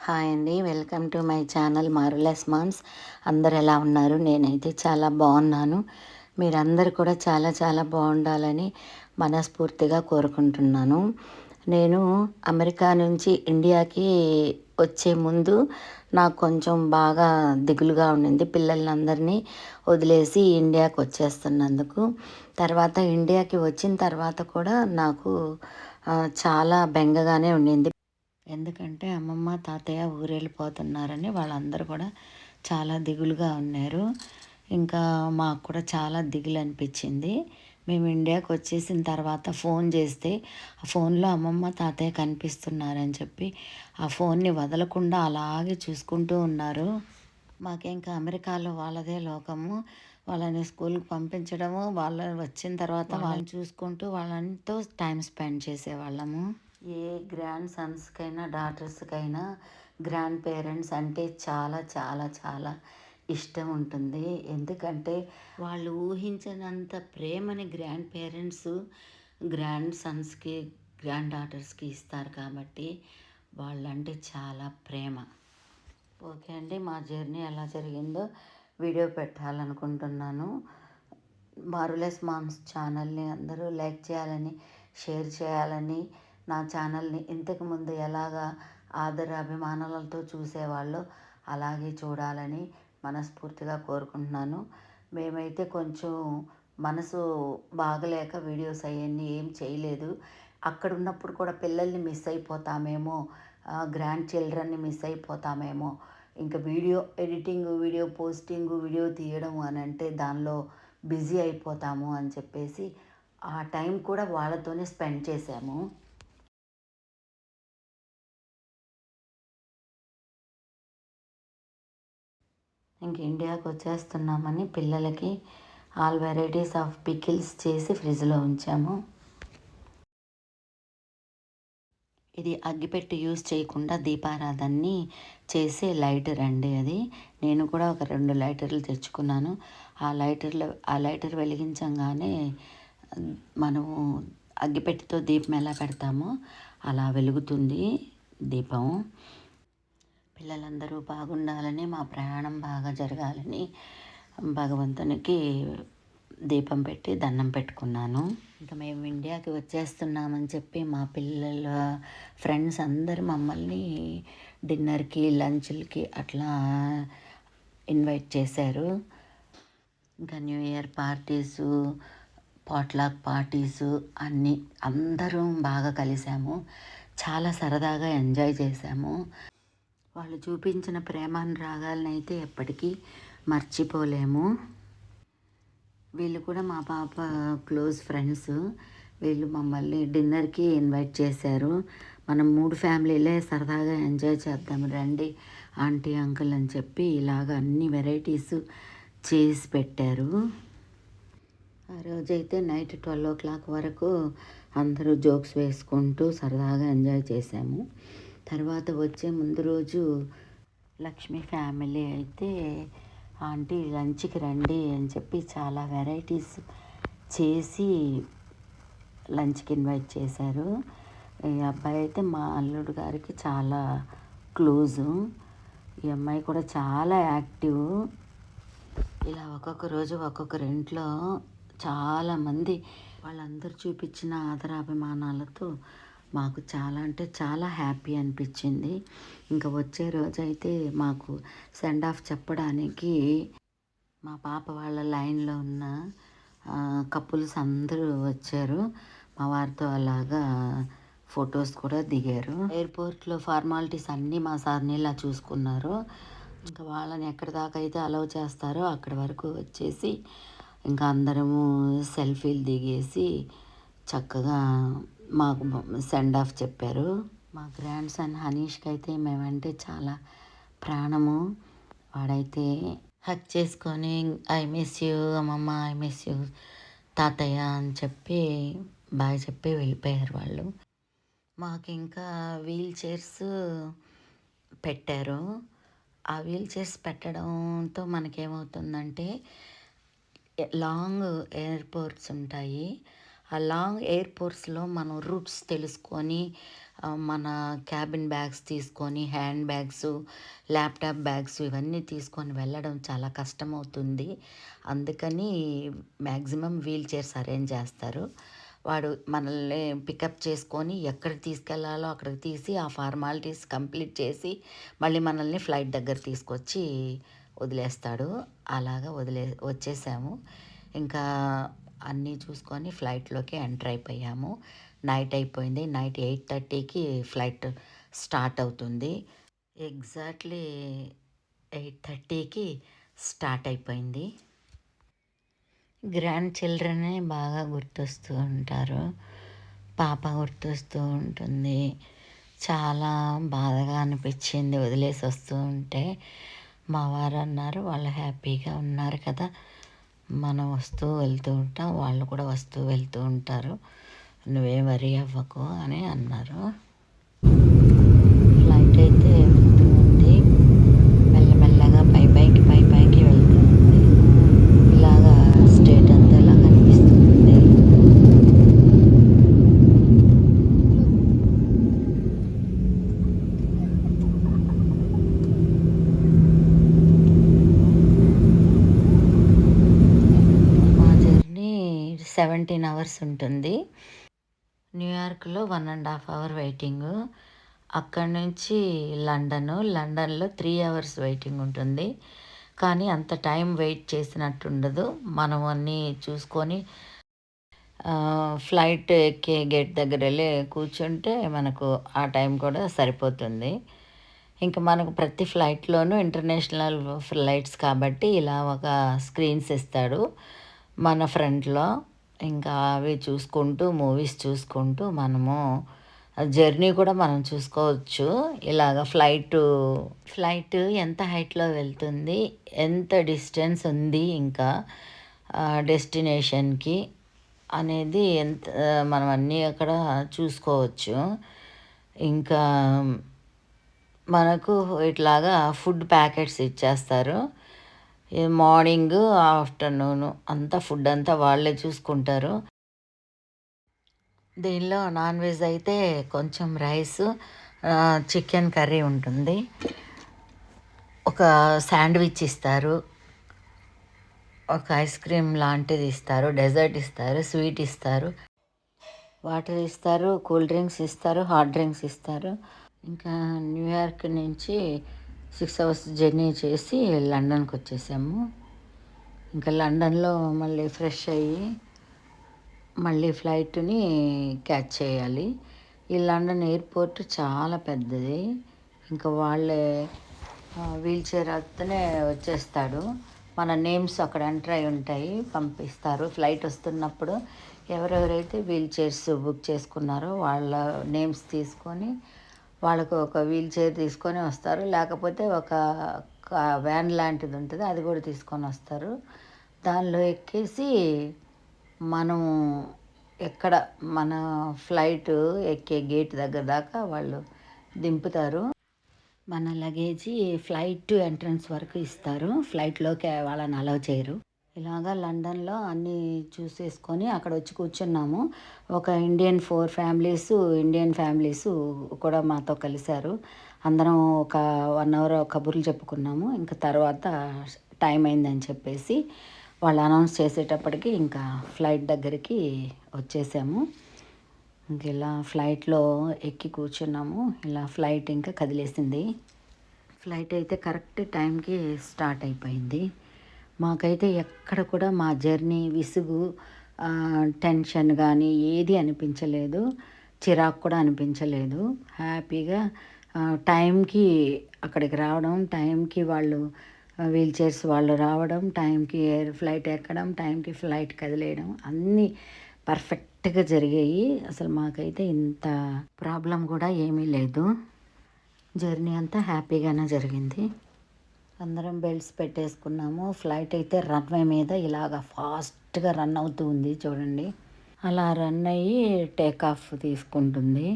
Hi అండి. Welcome to my channel మారులెస్ moms. అందరు ఎలా ఉన్నారు? నేనైతే చాలా బాగున్నాను. మీరందరూ కూడా చాలా చాలా బాగుండాలని మనస్ఫూర్తిగా కోరుకుంటున్నాను. నేను అమెరికా నుంచి ఇండియాకి వచ్చే ముందు నాకు కొంచెం బాగా దిగులుగా ఉండింది. పిల్లలందరినీ వదిలేసి ఇండియాకి వచ్చేస్తున్నందుకు. తర్వాత ఇండియాకి వచ్చిన తర్వాత కూడా నాకు చాలా బెంగగానే ఉండింది. ఎందుకంటే అమ్మమ్మ తాతయ్య ఊరెళ్ళిపోతున్నారని వాళ్ళందరూ కూడా చాలా దిగులుగా ఉన్నారు. ఇంకా మాకు కూడా చాలా దిగులు అనిపించింది మేము ఇండియాకి వచ్చేసిన తర్వాత ఫోన్ చేస్తే ఆ ఫోన్లో అమ్మమ్మ తాతయ్య కనిపిస్తున్నారని చెప్పి ఆ ఫోన్ని వదలకుండా అలాగే చూసుకుంటూ ఉన్నారు. మాకింకా అమెరికాలో వాళ్ళదే లోకము. వాళ్ళని స్కూల్కి పంపించడము. వాళ్ళ వచ్చిన తర్వాత వాళ్ళని చూసుకుంటూ వాళ్ళతో టైం స్పెండ్ చేసేవాళ్ళము. ఏ గ్రాండ్ సన్స్కైనా డాటర్స్కైనా గ్రాండ్ పేరెంట్స్ అంటే చాలా చాలా చాలా ఇష్టం ఉంటుంది. ఎందుకంటే వాళ్ళు ఊహించినంత ప్రేమని గ్రాండ్ పేరెంట్స్ గ్రాండ్ సన్స్కి గ్రాండ్ డాటర్స్కి ఇస్తారు కాబట్టి వాళ్ళంటే చాలా ప్రేమ. ఓకే అండి మా జర్నీ ఎలా జరిగిందో వీడియో పెట్టాలనుకుంటున్నాను. మారులెస్ మామ్స్ ఛానల్ని అందరూ లైక్ చేయాలని షేర్ చేయాలని నా ఛానల్ని ఇంతకుముందు ఎలాగా ఆదర అభిమానాలతో చూసేవాళ్ళు అలాగే చూడాలని మనస్ఫూర్తిగా కోరుకుంటున్నాను. మేమైతే కొంచెం మనసు బాగలేక వీడియోస్ అవన్నీ ఏం చేయలేదు. అక్కడ ఉన్నప్పుడు కూడా పిల్లల్ని మిస్ అయిపోతామేమో గ్రాండ్ చిల్డ్రన్ని మిస్ అయిపోతామేమో. ఇంకా video editing video posting video తీయడం అని అంటే దానిలో బిజీ అయిపోతాము అని చెప్పేసి ఆ టైం కూడా వాళ్ళతోనే స్పెండ్ చేసాము ఇంక ఇండియాకి వచ్చేస్తున్నామని పిల్లలకి ఆల్ వెరైటీస్ ఆఫ్ పికిల్స్ చేసి ఫ్రిడ్జ్లో ఉంచాము. ఇది అగ్గిపెట్టి యూజ్ చేయకుండా దీపారాధనని చేసే లైటర్ అండి అది. నేను కూడా ఒక రెండు లైటర్లు తెచ్చుకున్నాను. ఆ లైటర్లు ఆ లైటర్ వెలిగించగానే మనము అగ్గిపెట్టితో దీపం ఎలా పెడతామో అలా వెలుగుతుంది దీపం. పిల్లలందరూ బాగుండాలని మా ప్రయాణం బాగా జరగాలని భగవంతునికి దీపం పెట్టి దండం పెట్టుకున్నాను. ఇంకా మేము ఇండియాకి వచ్చేస్తున్నామని చెప్పి మా పిల్లల ఫ్రెండ్స్ అందరు మమ్మల్ని డిన్నర్కి లంచ్లకి అట్లా ఇన్వైట్ చేశారు. ఇంకా new year parties potluck parties అన్నీ అందరం బాగా కలిసాము. చాలా సరదాగా ఎంజాయ్ చేశాము వాళ్ళు చూపించిన ప్రేమానురాగాలను రాగాలనైతే ఎప్పటికీ మర్చిపోలేము. వీళ్ళు కూడా మా పాప క్లోజ్ ఫ్రెండ్స్. వీళ్ళు మమ్మల్ని డిన్నర్కి ఇన్వైట్ చేశారు. మనం మూడు ఫ్యామిలీలే సరదాగా ఎంజాయ్ చేద్దాం రండి ఆంటీ అంకుల్ అని చెప్పి ఇలాగ అన్ని వెరైటీస్ చేసి పెట్టారు. ఆ రోజైతే నైట్ ట్వెల్వ్ ఓ క్లాక్ వరకు అందరూ జోక్స్ వేసుకుంటూ సరదాగా ఎంజాయ్ చేసాము. తర్వాత వచ్చే ముందు రోజు లక్ష్మి ఫ్యామిలీ అయితే ఆంటీ లంచ్కి రండి అని చెప్పి చాలా వెరైటీస్ చేసి లంచ్కి ఇన్వైట్ చేశారు. ఈ అబ్బాయి అయితే మా అల్లుడు గారికి చాలా క్లోజు. ఈ అమ్మాయి కూడా చాలా యాక్టివ్. ఇలా ఒక్కొక్క రోజు ఒక్కొక్కరి ఇంట్లో చాలామంది వాళ్ళందరూ చూపించిన ఆదరాభిమానాలతో మాకు చాలా అంటే చాలా హ్యాపీ అనిపించింది. ఇంకా వచ్చే రోజైతే మాకు సెండ్ ఆఫ్ చెప్పడానికి మా పాప వాళ్ళ లైన్లో ఉన్న కపుల్స్ అందరూ వచ్చారు. మా వారితో అలాగా ఫొటోస్ కూడా దిగారు. ఎయిర్పోర్ట్లో ఫార్మాలిటీస్ అన్నీ మా సార్ని ఇలా చూసుకున్నారు. ఇంకా వాళ్ళని ఎక్కడి దాకా అయితే అలౌ చేస్తారో అక్కడి వరకు వచ్చేసి ఇంకా అందరము సెల్ఫీలు దిగేసి చక్కగా మాకు సెండ్ ఆఫ్ చెప్పారు. మా గ్రాండ్ సన్ హనీష్కి అయితే మేమంటే చాలా ప్రాణము. వాడైతే హక్ చేసుకొని ఐ మిస్ యూ అమ్మమ్మ ఐ మిస్ యూ తాతయ్య అని చెప్పి బాగా చెప్పి వెళ్ళిపోయారు వాళ్ళు. మాకు ఇంకా వీల్ చైర్స్ పెట్టారు. ఆ వీల్ చైర్స్ పెట్టడంతో మనకేమవుతుందంటే లాంగ్ ఎయిర్పోర్ట్స్ ఉంటాయి. ఆ లాంగ్ ఎయిర్పోర్ట్స్లో మనం రూట్స్ తెలుసుకొని మన క్యాబిన్ బ్యాగ్స్ తీసుకొని హ్యాండ్ బ్యాగ్స్ ల్యాప్టాప్ బ్యాగ్స్ ఇవన్నీ తీసుకొని వెళ్ళడం చాలా కష్టం అవుతుంది అందుకని మ్యాక్సిమం వీల్ చైర్స్ అరేంజ్ చేస్తారు. వాడు మనల్ని పికప్ చేసుకొని ఎక్కడికి తీసుకెళ్ళాలో అక్కడికి తీసి ఆ ఫార్మాలిటీస్ కంప్లీట్ చేసి మళ్ళీ మనల్ని ఫ్లైట్ దగ్గర తీసుకొచ్చి వదిలేస్తాడు. అలాగా వదిలే వచ్చేసాము. ఇంకా అన్నీ చూసుకొని ఫ్లైట్లోకి ఎంటర్ అయిపోయాము. నైట్ అయిపోయింది. నైట్ ఎయిట్ థర్టీకి ఫ్లైట్ స్టార్ట్ అవుతుంది. ఎగ్జాక్ట్లీ ఎయిట్ థర్టీకి స్టార్ట్ అయిపోయింది. గ్రాండ్ చిల్డ్రనే బాగా గుర్తొస్తూ ఉంటారు. పాప గుర్తొస్తూ ఉంటుంది. చాలా బాధగా అనిపించింది. వదిలేసి వస్తూ ఉంటే మా వారు అన్నారు వాళ్ళు హ్యాపీగా ఉన్నారు కదా. మనం వస్తూ వెళ్తూ ఉంటాం వాళ్ళు కూడా వస్తూ వెళ్తూ ఉంటారు. నువ్వేం వరి అవ్వకు అని అన్నారు ఫ్లైట్ అయితే వెళ్తూ ఉంది మెల్లమెల్లగా పై పైకి పై పైకి వెళ్తూ ఉంది ఇలాగా స్టేట్ అంతా ఇలా కనిపిస్తుంది మా జర్నీ సెవెంటీన్ అవర్స్ ఉంటుంది. న్యూయార్క్లో one and half hour waiting అక్కడి నుంచి లండన్ లండన్లో త్రీ అవర్స్ వెయిటింగ్ ఉంటుంది. కానీ అంత టైం వెయిట్ చేసినట్టు ఉండదు. మనం అన్నీ చూసుకొని ఫ్లైట్ ఎక్కే గేట్ దగ్గర వెళ్ళి కూర్చుంటే మనకు ఆ టైం కూడా సరిపోతుంది. ఇంకా మనకు ప్రతి ఫ్లైట్లోనూ ఇంటర్నేషనల్ ఫ్లైట్స్ కాబట్టి ఇలా ఒక స్క్రీన్స్ ఇస్తాడు మన ఫ్రంట్లో ఇంకా అవి చూసుకుంటూ మూవీస్ చూసుకుంటూ మనము జర్నీ కూడా మనం చూసుకోవచ్చు. ఇలాగ ఫ్లైట్ ఫ్లైట్ ఎంత హైట్లో వెళ్తుంది? ఎంత డిస్టెన్స్ ఉంది ఇంకా డెస్టినేషన్కి అనేది ఎంత మనం అన్నీ అక్కడ చూసుకోవచ్చు. ఇంకా మనకు ఇట్లాగా ఫుడ్ ప్యాకెట్స్ ఇచ్చేస్తారు. మార్నింగ్ ఆఫ్టర్నూన్ అంతా ఫుడ్ అంతా వాళ్ళే చూసుకుంటారు. దీనిలో నాన్ వెజ్ అయితే కొంచెం రైస్ చికెన్ కర్రీ ఉంటుంది. ఒక శాండ్విచ్ ఇస్తారు. ఒక ఐస్ క్రీమ్ లాంటిది ఇస్తారు. డెజర్ట్ ఇస్తారు. స్వీట్ ఇస్తారు. వాటర్ ఇస్తారు. కూల్ డ్రింక్స్ ఇస్తారు. హాట్ డ్రింక్స్ ఇస్తారు. ఇంకా న్యూయార్క్ నుంచి సిక్స్ అవర్స్ జర్నీ చేసి లండన్కి వచ్చేసాము. ఇంకా లండన్లో మళ్ళీ ఫ్రెష్ అయ్యి మళ్ళీ ఫ్లైట్ని క్యాచ్ చేయాలి. ఈ లండన్ ఎయిర్పోర్ట్ చాలా పెద్దది. ఇంకా వాళ్ళే వీల్ చైర్ అతనే వచ్చేస్తాడు. మన నేమ్స్ అక్కడ ఎంటర్ అయి ఉంటాయి పంపిస్తారు. ఫ్లైట్ వస్తున్నప్పుడు ఎవరెవరైతే వీల్ చైర్స్ బుక్ చేసుకున్నారో వాళ్ళ నేమ్స్ తీసుకొని వాళ్ళకు ఒక వీల్ చైర్ తీసుకొని వస్తారు. లేకపోతే ఒక వ్యాన్ లాంటిది ఉంటుంది. అది కూడా తీసుకొని వస్తారు. దానిలో ఎక్కేసి మనం ఎక్కడ మన ఫ్లైట్ ఎక్కే గేట్ దగ్గర దాకా వాళ్ళు దింపుతారు. మన లగేజీ ఫ్లైట్ ఎంట్రన్స్ వరకు ఇస్తారు. ఫ్లైట్లోకి వాళ్ళని అలౌ చేయరు. ఇలాగా లండన్లో అన్నీ చూసేసుకొని అక్కడ వచ్చి కూర్చున్నాము. ఒక Indian four families Indian families కూడా మాతో కలిశారు. అందరం ఒక వన్ అవర్ కబుర్లు చెప్పుకున్నాము. ఇంకా తర్వాత టైం అయిందని చెప్పేసి వాళ్ళు అనౌన్స్ చేసేటప్పటికి ఇంకా ఫ్లైట్ దగ్గరికి వచ్చేసాము. ఇంక ఇలా ఫ్లైట్లో ఎక్కి కూర్చున్నాము. ఇలా ఫ్లైట్ ఇంకా కదిలేసింది. ఫ్లైట్ అయితే కరెక్ట్ టైంకి స్టార్ట్ అయిపోయింది. మాకైతే ఎక్కడ కూడా మా జర్నీ విసుగు టెన్షన్ కానీ ఏది అనిపించలేదు. చిరాకు కూడా అనిపించలేదు. హ్యాపీగా టైంకి అక్కడికి రావడం టైంకి వాళ్ళు వీల్ చైర్స్ వాళ్ళు రావడం టైంకి ఎయిర్ ఫ్లైట్ ఎక్కడం టైంకి ఫ్లైట్ కదిలేయడం అన్నీ పర్ఫెక్ట్గా జరిగాయి. అసలు మాకైతే ఇంత ప్రాబ్లం కూడా ఏమీ లేదు. జర్నీ అంతా హ్యాపీగానే జరిగింది. అందరం బెల్ట్స్ పెట్టేసుకున్నాము. ఫ్లైట్ అయితే రన్వే మీద ఇలాగ ఫాస్ట్గా రన్ అవుతూ ఉంది చూడండి. అలా రన్ అయ్యి టేక్ ఆఫ్ తీసుకుంటుంది.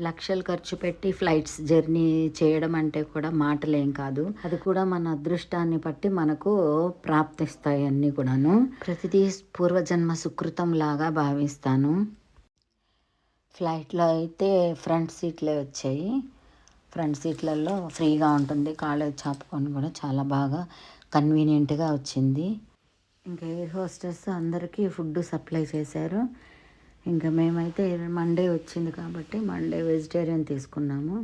లక్షలు ఖర్చు పెట్టి ఫ్లైట్స్ జర్నీ చేయడం అంటే కూడా మాటలేం కాదు. అది కూడా మన అదృష్టాన్ని బట్టి మనకు ప్రాప్తిస్తాయి అన్నీ కూడాను. ప్రతిదీ పూర్వజన్మ సుకృతం లాగా భావిస్తాను. ఫ్లైట్లో అయితే ఫ్రంట్ సీట్లే వచ్చాయి. ఫ్రంట్ సీట్లలో ఫ్రీగా ఉంటుంది. కాలేజ్ చాపుకొని కూడా చాలా బాగా కన్వీనియంట్గా వచ్చింది. ఇంకా ఎయిర్ హోస్టెస్ అందరికీ ఫుడ్ సప్లై చేశారు. ఇంకా మేమైతే మండే వచ్చింది కాబట్టి మండే వెజిటేరియన్ తీసుకున్నాము.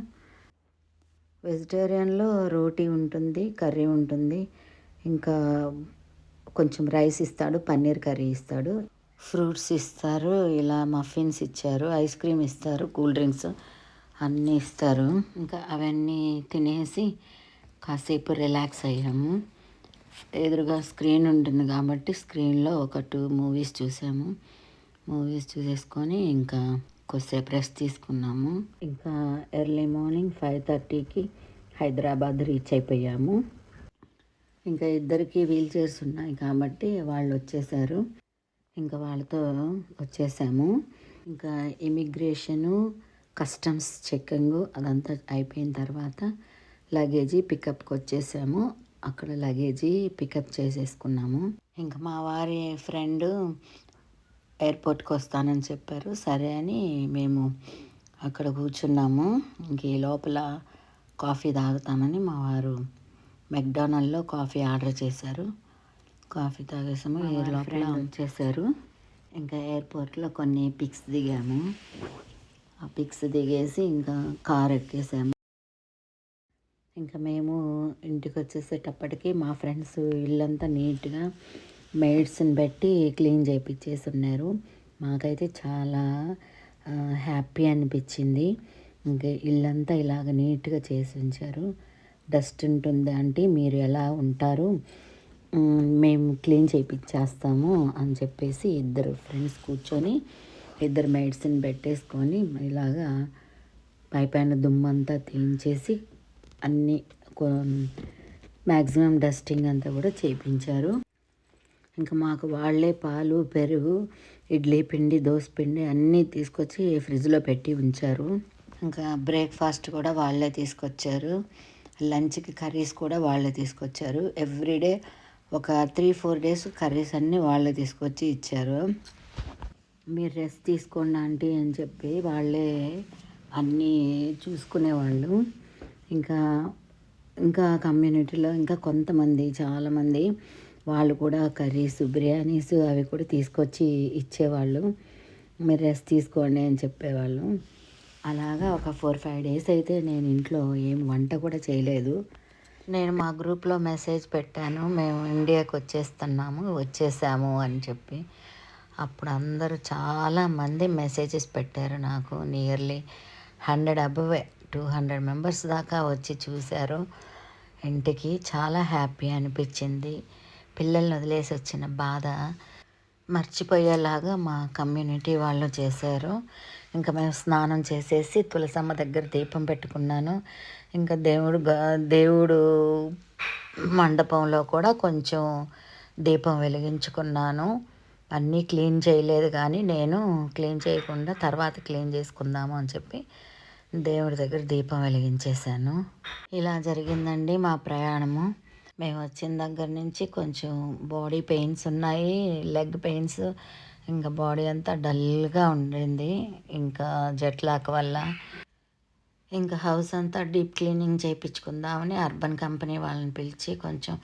వెజిటేరియన్లో రోటీ ఉంటుంది కర్రీ ఉంటుంది. ఇంకా కొంచెం రైస్ ఇస్తాడు పన్నీర్ కర్రీ ఇస్తాడు. ఫ్రూట్స్ ఇస్తారు ఇలా మఫిన్స్ ఇచ్చారు ఐస్ క్రీమ్ ఇస్తారు కూల్ డ్రింక్స్ అన్నీ ఇస్తారు. ఇంకా అవన్నీ తినేసి కాసేపు రిలాక్స్ అయ్యాము. ఎదురుగా స్క్రీన్ ఉంటుంది కాబట్టి స్క్రీన్లో ఒక టూ మూవీస్ చూసాము. మూవీస్ చూసేసుకొని ఇంకా కొద్దిసేపు రెస్ట్ తీసుకున్నాము. ఇంకా ఎర్లీ మార్నింగ్ ఫైవ్ థర్టీకి హైదరాబాద్ రీచ్ అయిపోయాము. ఇంకా ఇద్దరికి వీల్ చైర్స్ ఉన్నాయి కాబట్టి వాళ్ళు వచ్చేసారు. ఇంకా వాళ్ళతో వచ్చేసాము. ఇంకా ఇమిగ్రేషను కస్టమ్స్ చెక్కింగ్ అదంతా అయిపోయిన తర్వాత లగేజీ పికప్కి వచ్చేసాము. అక్కడ లగేజీ పికప్ చేసేసుకున్నాము. ఇంకా మా వారి ఫ్రెండ్ ఎయిర్పోర్ట్కి వస్తానని చెప్పారు. సరే అని మేము అక్కడ కూర్చున్నాము. ఇంక ఈ లోపల కాఫీ తాగుతామని మా వారు మెక్డానల్డ్లో కాఫీ ఆర్డర్ చేశారు. కాఫీ తాగేసాము. ఈ లోపల వచ్చేసారు ఇంకా ఎయిర్పోర్ట్లో కొన్ని పిక్స్ దిగాము. ఆ పిక్స్ దిగేసి ఇంకా కార్ ఎక్కేసాము. ఇంకా మేము ఇంటికి వచ్చేసేటప్పటికి మా ఫ్రెండ్స్ ఇల్లంతా నీట్గా మెయిడ్స్ని పెట్టి క్లీన్ చేయించేసి ఉన్నారు. మాకైతే చాలా హ్యాపీ అనిపించింది ఇంకా ఇల్లంతా ఇలాగ నీట్గా చేసి ఉంచారు. డస్ట్ ఉంటుంది అంటే మీరు ఎలా ఉంటారు? మేము క్లీన్ చేయించేస్తాము అని చెప్పేసి ఇద్దరు ఫ్రెండ్స్ కూర్చొని ఇద్దరు మెడిసిన్ పెట్టేసుకొని ఇలాగా పై పైన దుమ్మంతా తీయించేసి అన్నీ మ్యాక్సిమం డస్టింగ్ అంతా కూడా చేయించారు ఇంకా మాకు వాళ్ళే పాలు పెరుగు ఇడ్లీ పిండి దోశ పిండి అన్నీ తీసుకొచ్చి ఫ్రిడ్జ్లో పెట్టి ఉంచారు. ఇంకా బ్రేక్ఫాస్ట్ కూడా వాళ్ళే తీసుకొచ్చారు. లంచ్కి కర్రీస్ కూడా వాళ్ళే తీసుకొచ్చారు. ఎవ్రీడే ఒక త్రీ ఫోర్ డేస్ కర్రీస్ అన్నీ వాళ్ళే తీసుకొచ్చి ఇచ్చారు. మీరు రెస్ట్ తీసుకోండి ఆంటీ అని చెప్పి వాళ్ళే అన్నీ చూసుకునేవాళ్ళు. ఇంకా ఇంకా కమ్యూనిటీలో ఇంకా కొంతమంది చాలామంది వాళ్ళు కూడా కర్రీస్ బిర్యానీస్ అవి కూడా తీసుకొచ్చి ఇచ్చేవాళ్ళు. మీరు రెస్ట్ తీసుకోండి అని చెప్పేవాళ్ళు. అలాగా ఒక ఫోర్ ఫైవ్ డేస్ అయితే నేను ఇంట్లో ఏం వంట కూడా చేయలేదు. నేను మా గ్రూప్లో మెసేజ్ పెట్టాను మేము ఇండియాకి వచ్చేస్తున్నాము వచ్చేసాము అని చెప్పి. అప్పుడు అందరూ చాలామంది మెసేజెస్ పెట్టారు నాకు nearly. Hundred above two hundred members దాకా వచ్చి చూశారు. ఇంటికి చాలా హ్యాపీ అనిపించింది. పిల్లల్ని వదిలేసి వచ్చిన బాధ మర్చిపోయేలాగా మా కమ్యూనిటీ వాళ్ళు చేశారు. ఇంకా మేము స్నానం చేసేసి తులసమ్మ దగ్గర దీపం పెట్టుకున్నాను. ఇంకా దేవుడు దేవుడు మండపంలో కూడా కొంచెం దీపం వెలిగించుకున్నాను. అన్నీ క్లీన్ చేయలేదు కానీ నేను క్లీన్ చేయకుండా తర్వాత క్లీన్ చేసుకుందాము అని చెప్పి దేవుడి దగ్గర దీపం వెలిగించేశాను. ఇలా జరిగిందండి మా ప్రయాణము. మేము వచ్చిన దగ్గర నుంచి కొంచెం బాడీ పెయిన్స్ ఉన్నాయి లెగ్ పెయిన్స్ ఇంకా బాడీ అంతా డల్గా ఉండింది ఇంకా జెట్ లాక్ వల్ల. ఇంకా హౌస్ అంతా డీప్ క్లీనింగ్ చేయించుకుందామని అర్బన్ కంపెనీ వాళ్ళని పిలిచి కొంచెం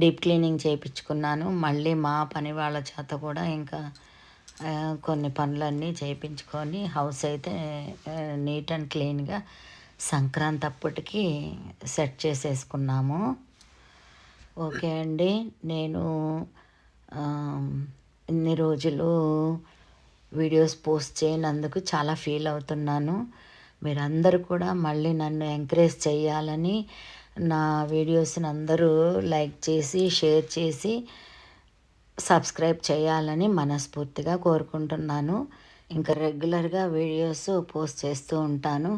డీప్ క్లీనింగ్ చేయించుకున్నాను. మళ్ళీ మా పని వాళ్ళ చేత కూడా ఇంకా కొన్ని పనులన్నీ చేయించుకొని హౌస్ అయితే నీట్ అండ్ క్లీన్గా సంక్రాంతి అప్పటికి సెట్ చేసేసుకున్నాము. ఓకే అండి. నేను ఇన్ని రోజులు వీడియోస్ పోస్ట్ చేయనందుకు చాలా ఫీల్ అవుతున్నాను. మీరందరూ కూడా మళ్ళీ నన్ను ఎంకరేజ్ చేయాలని నా వీడియోస్ని అందరూ లైక్ చేసి షేర్ చేసి సబ్స్క్రైబ్ చేయాలని మనస్ఫూర్తిగా కోరుకుంటున్నాను. ఇంకా రెగ్యులర్గా వీడియోస్ పోస్ట్ చేస్తూ ఉంటాను.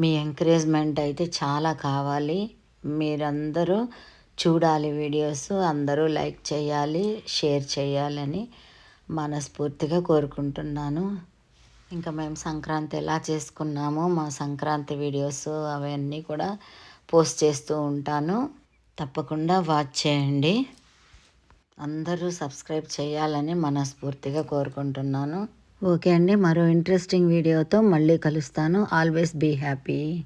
మీ ఎంకరేజ్మెంట్ అయితే చాలా కావాలి. మీరందరూ చూడాలి వీడియోస్ అందరూ లైక్ చేయాలి షేర్ చేయాలని మనస్ఫూర్తిగా కోరుకుంటున్నాను. ఇంకా మేము సంక్రాంతి ఎలా చేసుకున్నామో మా సంక్రాంతి వీడియోస్ అవన్నీ కూడా పోస్ట్ చేస్తూ ఉంటాను. తప్పకుండా వాచ్ చేయండి. అందరూ సబ్స్క్రైబ్ చేయాలని మనస్ఫూర్తిగా కోరుకుంటున్నాను. ఓకే అండి మరో ఇంట్రెస్టింగ్ వీడియోతో మళ్ళీ కలుస్తాను. Always be happy